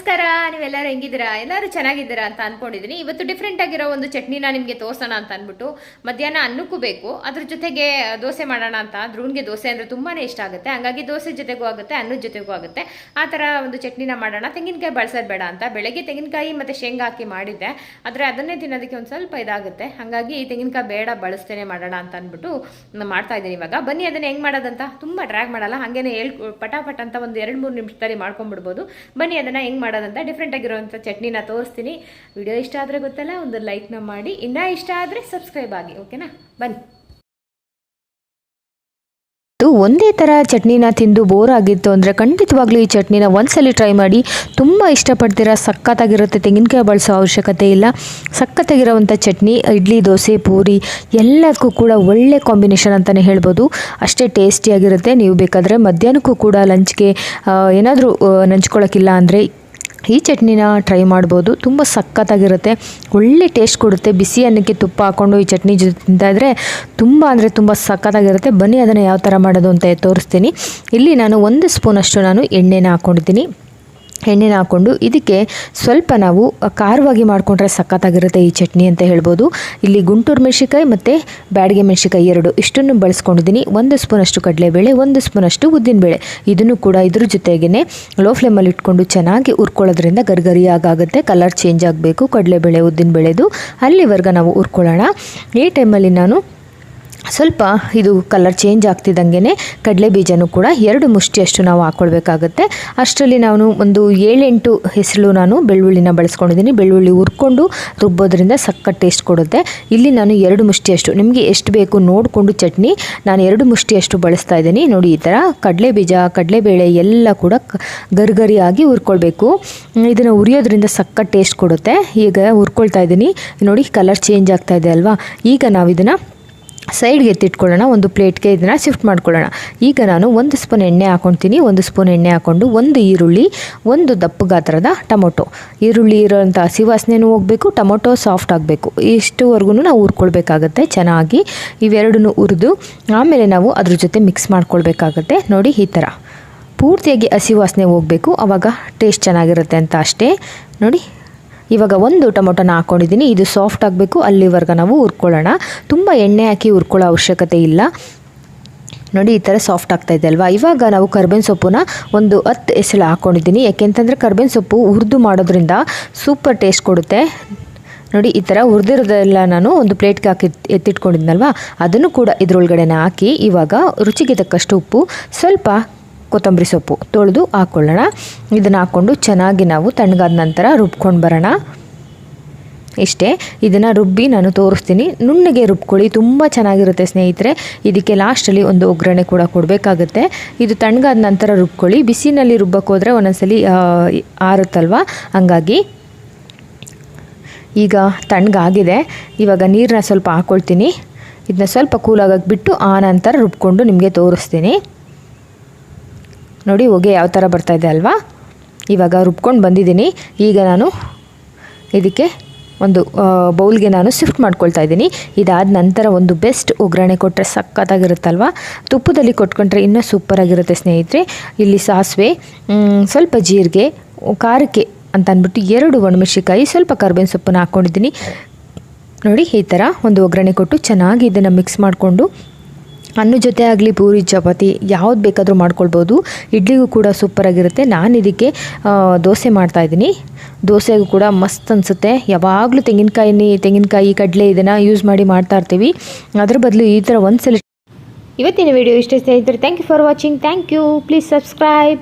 ನಮಸ್ಕಾರ, ನೀವೆಲ್ಲರೂ ಹೆಂಗಿದ್ದೀರಾ? ಎಲ್ಲರೂ ಚೆನ್ನಾಗಿದ್ದೀರಾ ಅಂತ ಅನ್ಕೊಂಡಿದ್ದೀನಿ ಇವತ್ತು ಡಿಫ್ರೆಂಟ್ ಆಗಿರೋ ಒಂದು ಚಟ್ನಿನ ನಿಮಗೆ ತೋರ್ಸೋಣ ಅಂತ ಅಂದ್ಬಿಟ್ಟು ಮಧ್ಯಾಹ್ನ ಅನ್ನಕ್ಕೂ ಬೇಕು. ಅದ್ರ ಜೊತೆಗೆ ದೋಸೆ ಮಾಡೋಣ ಅಂತ. ಧ್ರೂನ್ಗೆ ದೋಸೆ ಅಂದರೆ ತುಂಬಾ ಇಷ್ಟ ಆಗುತ್ತೆ. ಹಾಗಾಗಿ ದೋಸೆ ಜೊತೆಗೂ ಆಗುತ್ತೆ, ಅನ್ನದ ಜೊತೆಗೂ ಆಗುತ್ತೆ. ಆ ಥರ ಒಂದು ಚಟ್ನಿನ ಮಾಡೋಣ. ತೆಂಗಿನಕಾಯಿ ಬಳಸೋದು ಬೇಡ ಅಂತ. ಬೆಳಗ್ಗೆ ತೆಂಗಿನಕಾಯಿ ಮತ್ತು ಶೇಂಗಾ ಹಾಕಿ ಮಾಡಿದ್ದೆ. ಆದರೆ ಅದನ್ನೇ ತಿನ್ನೋದಕ್ಕೆ ಒಂದು ಸ್ವಲ್ಪ ಇದಾಗುತ್ತೆ. ಹಾಗಾಗಿ ತೆಂಗಿನಕಾಯಿ ಬೇಡ, ಬಳಸ್ತೇನೆ ಮಾಡೋಣ ಅಂತ ಅಂದ್ಬಿಟ್ಟು ಮಾಡ್ತಾ ಇದ್ದೀನಿ ಇವಾಗ. ಬನ್ನಿ, ಅದನ್ನು ಹೆಂಗೆ ಮಾಡೋದಂತ. ತುಂಬ ಡ್ರ್ಯಾಗ್ ಮಾಡಲ್ಲ. ಹಾಗೇನೆ ಹೇಳ್ ಪಟಾಪಟ್ ಅಂತ ಒಂದು ಎರಡು ಮೂರು ನಿಮಿಷದಲ್ಲಿ ಮಾಡ್ಕೊಂಡ್ಬಿಡ್ಬೋದು. ಬನ್ನಿ, ಅದನ್ನು ಹೆಂಗೆ ಮಾಡೋದಂತ ಡಿಫ್ರೆಂಟ್ ಆಗಿರುವಂಥ ಚಟ್ನಿನ ತೋರಿಸ್ತೀನಿ. ವಿಡಿಯೋ ಇಷ್ಟ ಆದರೆ ಗೊತ್ತಲ್ಲ, ಒಂದು ಲೈಕ್ನ ಮಾಡಿ. ಇನ್ನೂ ಇಷ್ಟ ಆದರೆ ಸಬ್ಸ್ಕ್ರೈಬ್ ಆಗಿ ಓಕೆನಾ ಬನ್ನಿ. ಒಂದೇ ಥರ ಚಟ್ನಿನ ತಿಂದು ಬೋರ್ ಆಗಿತ್ತು ಅಂದರೆ ಖಂಡಿತವಾಗ್ಲೂ ಈ ಚಟ್ನಿನ ಒಂದ್ಸಲಿ ಟ್ರೈ ಮಾಡಿ. ತುಂಬ ಇಷ್ಟಪಡ್ತೀರಾ, ಸಖತ್ತಾಗಿರುತ್ತೆ, ತೆಂಗಿನಕಾಯಿ ಬಳಸೋ ಅವಶ್ಯಕತೆ ಇಲ್ಲ. ಸಖತ್ತಾಗಿರೋವಂಥ ಚಟ್ನಿ, ಇಡ್ಲಿ, ದೋಸೆ, ಪೂರಿ, ಎಲ್ಲದಕ್ಕೂ ಕೂಡ ಒಳ್ಳೆ ಕಾಂಬಿನೇಷನ್ ಅಂತಲೇ ಹೇಳ್ಬೋದು. ಅಷ್ಟೇ ಟೇಸ್ಟಿಯಾಗಿರುತ್ತೆ ನೀವು ಬೇಕಾದರೆ ಮಧ್ಯಾಹ್ನಕ್ಕೂ ಕೂಡ ಲಂಚ್ಗೆ ಏನಾದರೂ ನಂಚ್ಕೊಳ್ಳೋಕ್ಕಿಲ್ಲ ಅಂದರೆ ಈ ಚಟ್ನಿನ ಟ್ರೈ ಮಾಡ್ಬೋದು. ತುಂಬ ಸಖತ್ತಾಗಿರುತ್ತೆ. ಒಳ್ಳೆ ಟೇಸ್ಟ್ ಕೊಡುತ್ತೆ. ಬಿಸಿ ಅನ್ನಕ್ಕೆ ತುಪ್ಪ ಹಾಕ್ಕೊಂಡು ಈ ಚಟ್ನಿ ಜೊತೆ ತಿಂತಾ ಇದ್ರೆ ತುಂಬ ಅಂದರೆ ತುಂಬ ಸಖತ್ತಾಗಿರುತ್ತೆ. ಬನ್ನಿ, ಅದನ್ನು ಯಾವ ಥರ ಮಾಡೋದು ಅಂತ ತೋರಿಸ್ತೀನಿ. ಇಲ್ಲಿ ನಾನು ಒಂದು ಸ್ಪೂನಷ್ಟು ನಾನು ಎಣ್ಣೆನ ಹಾಕ್ಕೊಂಡಿದ್ದೀನಿ ಎಣ್ಣೆನ ಹಾಕ್ಕೊಂಡು ಇದಕ್ಕೆ ಸ್ವಲ್ಪ ನಾವು ಖಾರವಾಗಿ ಮಾಡಿಕೊಂಡ್ರೆ ಸಖತ್ತಾಗಿರುತ್ತೆ ಈ ಚಟ್ನಿ ಅಂತ ಹೇಳ್ಬೋದು. ಇಲ್ಲಿ ಗುಂಟೂರು ಮೆಣಸಿಕಾಯಿ ಮತ್ತು ಬ್ಯಾಡಿಗೆ ಮೆಣಸಿಕಾಯಿ ಎರಡು. ಇಷ್ಟನ್ನು ಬಳಸ್ಕೊಂಡಿದ್ದೀನಿ. ಒಂದು ಸ್ಪೂನಷ್ಟು ಕಡಲೆಬೇಳೆ, ಒಂದು ಸ್ಪೂನಷ್ಟು ಉದ್ದಿನಬೇಳೆ. ಇದನ್ನು ಕೂಡ ಇದ್ರ ಜೊತೆಗೇ ಲೋ ಫ್ಲೇಮಲ್ಲಿ ಇಟ್ಕೊಂಡು ಚೆನ್ನಾಗಿ ಹುರ್ಕೊಳ್ಳೋದ್ರಿಂದ ಗರ್ಗರಿಯಾಗುತ್ತೆ ಕಲರ್ ಚೇಂಜ್ ಆಗಬೇಕು. ಕಡಲೆಬೇಳೆ, ಉದ್ದಿನಬೇಳೆದು ಅಲ್ಲಿವರೆಗೆ ನಾವು ಹುರ್ಕೊಳ್ಳೋಣ. ಈ ಟೈಮಲ್ಲಿ ನಾನು ಸ್ವಲ್ಪ ಇದು ಕಲರ್ ಚೇಂಜ್ ಆಗ್ತಿದ್ದಂಗೆ ಕಡಲೆ ಬೀಜನೂ ಕೂಡ ಎರಡು ಮುಷ್ಟಿಯಷ್ಟು ನಾವು ಹಾಕ್ಕೊಳ್ಬೇಕಾಗುತ್ತೆ ಅಷ್ಟರಲ್ಲಿ ನಾನು ಒಂದು ಏಳೆಂಟು ಹೆಸರು ನಾನು ಬೆಳ್ಳುಳ್ಳಿನ ಬಳಸ್ಕೊಂಡಿದ್ದೀನಿ. ಬೆಳ್ಳುಳ್ಳಿ ಹುರ್ಕೊಂಡು ರುಬ್ಬೋದ್ರಿಂದ ಸಕ್ಕ ಟೇಸ್ಟ್ ಕೊಡುತ್ತೆ. ಇಲ್ಲಿ ನಾನು ಎರಡು ಮುಷ್ಟಿಯಷ್ಟು, ನಿಮಗೆ ಎಷ್ಟು ಬೇಕು ನೋಡಿಕೊಂಡು ಚಟ್ನಿ, ನಾನು ಎರಡು ಮುಷ್ಟಿಯಷ್ಟು ಬಳಸ್ತಾ ಇದ್ದೀನಿ. ನೋಡಿ, ಈ ಥರ ಕಡಲೆ ಬೀಜ, ಕಡಲೆಬೇಳೆ ಎಲ್ಲ ಕೂಡ ಗರಿಗರಿಯಾಗಿ ಹುರ್ಕೊಳ್ಬೇಕು. ಇದನ್ನು ಉರಿಯೋದ್ರಿಂದ ಸಕ್ಕತ್ ಟೇಸ್ಟ್ ಕೊಡುತ್ತೆ. ಈಗ ಹುರ್ಕೊಳ್ತಾ ಇದ್ದೀನಿ. ನೋಡಿ ಕಲರ್ ಚೇಂಜ್ ಆಗ್ತಾ ಇದೆ ಅಲ್ವಾ? ಈಗ ನಾವು ಇದನ್ನು ಸೈಡ್ಗೆ ಎತ್ತಿಟ್ಕೊಳ್ಳೋಣ, ಒಂದು ಪ್ಲೇಟ್ಗೆ ಇದನ್ನು ಶಿಫ್ಟ್ ಮಾಡ್ಕೊಳ್ಳೋಣ. ಈಗ ನಾನು ಒಂದು ಸ್ಪೂನ್ ಎಣ್ಣೆ ಹಾಕೊತೀನಿ. ಒಂದು ಸ್ಪೂನ್ ಎಣ್ಣೆ ಹಾಕ್ಕೊಂಡು ಒಂದು ಈರುಳ್ಳಿ, ಒಂದು ದಪ್ಪ ಗಾತ್ರದ ಟೊಮೊಟೊ. ಈರುಳ್ಳಿ ಇರೋಂಥ ಹಸಿ ವಾಸನೆನೂ ಹೋಗಬೇಕು, ಟೊಮೊಟೊ ಸಾಫ್ಟ್ ಆಗಬೇಕು. ಇಷ್ಟುವರೆಗೂ ನಾವು ಹುರ್ಕೊಳ್ಬೇಕಾಗತ್ತೆ ಚೆನ್ನಾಗಿ. ಇವೆರಡನ್ನೂ ಹುರಿದು ಆಮೇಲೆ ನಾವು ಅದ್ರ ಜೊತೆ ಮಿಕ್ಸ್ ಮಾಡ್ಕೊಳ್ಬೇಕಾಗತ್ತೆ. ನೋಡಿ ಈ ಥರ. ಪೂರ್ತಿಯಾಗಿ ಹಸಿ ವಾಸನೆ ಹೋಗಬೇಕು. ಆವಾಗ ಟೇಸ್ಟ್ ಚೆನ್ನಾಗಿರುತ್ತೆ ಅಂತ ಅಷ್ಟೇ. ನೋಡಿ ಇವಾಗ ಒಂದು ಟೊಮೊಟೊನ ಹಾಕ್ಕೊಂಡಿದ್ದೀನಿ ಇದು ಸಾಫ್ಟ್ ಆಗಬೇಕು, ಅಲ್ಲಿವರೆಗೆ ನಾವು ಹುರ್ಕೊಳ್ಳೋಣ. ತುಂಬ ಎಣ್ಣೆ ಹಾಕಿ ಹುರ್ಕೊಳ್ಳೋ ಅವಶ್ಯಕತೆ ಇಲ್ಲ. ನೋಡಿ, ಈ ಥರ ಸಾಫ್ಟ್ ಆಗ್ತಾ ಇದೆ ಅಲ್ವಾ? ಇವಾಗ ನಾವು ಕರ್ಬೇವಿನ ಸೊಪ್ಪನ್ನ ಒಂದು ಹತ್ತು ಎಸಳು ಹಾಕ್ಕೊಂಡಿದ್ದೀನಿ ಯಾಕೆಂತಂದರೆ ಕರ್ಬೇವಿನ ಸೊಪ್ಪು ಹುರಿದು ಮಾಡೋದ್ರಿಂದ ಸೂಪರ್ ಟೇಸ್ಟ್ ಕೊಡುತ್ತೆ. ನೋಡಿ, ಈ ಥರ ಹುರಿದಿರೋದೆಲ್ಲ ನಾನು ಒಂದು ಪ್ಲೇಟ್ಗೆ ಹಾಕಿ ಎತ್ತಿಟ್ಕೊಂಡಿದ್ನಲ್ವ? ಅದನ್ನು ಕೂಡ ಇದರೊಳಗಡೆನೇ ಹಾಕಿ ಇವಾಗ ರುಚಿಗೆ ತಕ್ಕಷ್ಟು ಉಪ್ಪು, ಸ್ವಲ್ಪ ಕೊತ್ತಂಬರಿ ಸೊಪ್ಪು ತೊಳೆದು ಹಾಕ್ಕೊಳ್ಳೋಣ ಇದನ್ನು ಹಾಕ್ಕೊಂಡು ಚೆನ್ನಾಗಿ ನಾವು ತಣ್ಣಗಾದ ನಂತರ ರುಬ್ಕೊಂಡು ಬರೋಣ. ಇಷ್ಟೇ, ಇದನ್ನು ರುಬ್ಬಿ ನಾನು ತೋರಿಸ್ತೀನಿ. ನುಣ್ಣಗೆ ರುಬ್ಕೊಳ್ಳಿ, ತುಂಬ ಚೆನ್ನಾಗಿರುತ್ತೆ ಸ್ನೇಹಿತರೆ. ಇದಕ್ಕೆ ಲಾಸ್ಟಲ್ಲಿ ಒಂದು ಒಗ್ಗರಣೆ ಕೂಡ ಕೊಡಬೇಕಾಗುತ್ತೆ. ಇದು ತಣ್ಣಗಾದ ನಂತರ ರುಬ್ಕೊಳ್ಳಿ. ಬಿಸಿನಲ್ಲಿ ರುಬ್ಬಕ್ಕೋದ್ರೆ ಒಂದೊಂದ್ಸಲಿ ಆರುತ್ತಲ್ವ? ಹಂಗಾಗಿ ಈಗ ತಣ್ಣಗಾಗಿದೆ. ಇವಾಗ ನೀರನ್ನ ಸ್ವಲ್ಪ ಹಾಕ್ಕೊಳ್ತೀನಿ ಇದನ್ನ ಸ್ವಲ್ಪ ಕೂಲಾಗಕ್ಕೆ ಬಿಟ್ಟು ಆ ನಂತರ ರುಬ್ಕೊಂಡು ನಿಮಗೆ ತೋರಿಸ್ತೀನಿ. ನೋಡಿ, ಹೊಗೆ ಯಾವ ಥರ ಬರ್ತಾ ಇದೆ ಅಲ್ವಾ? ಇವಾಗ ರುಬ್ಕೊಂಡು ಬಂದಿದ್ದೀನಿ. ಈಗ ನಾನು ಇದಕ್ಕೆ ಒಂದು ಬೌಲ್ಗೆ ನಾನು ಶಿಫ್ಟ್ ಮಾಡ್ಕೊಳ್ತಾ ಇದ್ದೀನಿ. ಇದಾದ ನಂತರ ಒಂದು ಬೆಸ್ಟ್ ಒಗ್ಗರಣೆ ಕೊಟ್ಟರೆ ಸಖತ್ತಾಗಿರುತ್ತಲ್ವ? ತುಪ್ಪದಲ್ಲಿ ಕೊಟ್ಕೊಂಡ್ರೆ ಇನ್ನೂ ಸೂಪರಾಗಿರುತ್ತೆ ಸ್ನೇಹಿತರೆ. ಇಲ್ಲಿ ಸಾಸಿವೆ ಸ್ವಲ್ಪ ಜೀರಿಗೆ, ಖಾರಕ್ಕೆ ಅಂತ ಅಂದ್ಬಿಟ್ಟು ಎರಡು ಒಣಮೆಣಸಿಕಾಯಿ ಸ್ವಲ್ಪ ಕರ್ಬೇವಿನ ಸೊಪ್ಪನ್ನು ಹಾಕ್ಕೊಂಡಿದ್ದೀನಿ ನೋಡಿ, ಈ ಥರ ಒಂದು ಒಗ್ಗರಣೆ ಕೊಟ್ಟು ಚೆನ್ನಾಗಿ ಇದನ್ನು ಮಿಕ್ಸ್ ಮಾಡಿಕೊಂಡು ಅನ್ನ ಜೊತೆ ಆಗಲಿ, ಪೂರಿ, ಚಪಾತಿ ಯಾವ್ದು ಬೇಕಾದರೂ ಮಾಡ್ಕೊಳ್ಬೋದು. ಇಡ್ಲಿಗೂ ಕೂಡ ಸೂಪರಾಗಿರುತ್ತೆ ನಾನು ಇದಕ್ಕೆ ದೋಸೆ ಮಾಡ್ತಾಯಿದ್ದೀನಿ ದೋಸೆಗೂ ಕೂಡ ಮಸ್ತ್ ಅನಿಸುತ್ತೆ. ಯಾವಾಗಲೂ ತೆಂಗಿನಕಾಯಿ ತೆಂಗಿನಕಾಯಿ, ಕಡಲೆ ಇದನ್ನು ಯೂಸ್ ಮಾಡಿ ಮಾಡ್ತಾ ಇರ್ತೀವಿ. ಅದ್ರ ಬದಲು ಈ ಥರ ಒಂದು ಸಲ ಇವತ್ತಿನ ವಿಡಿಯೋ ಇಷ್ಟೇ ಸ್ನೇಹಿತರೆ. Thank you for watching thank you please subscribe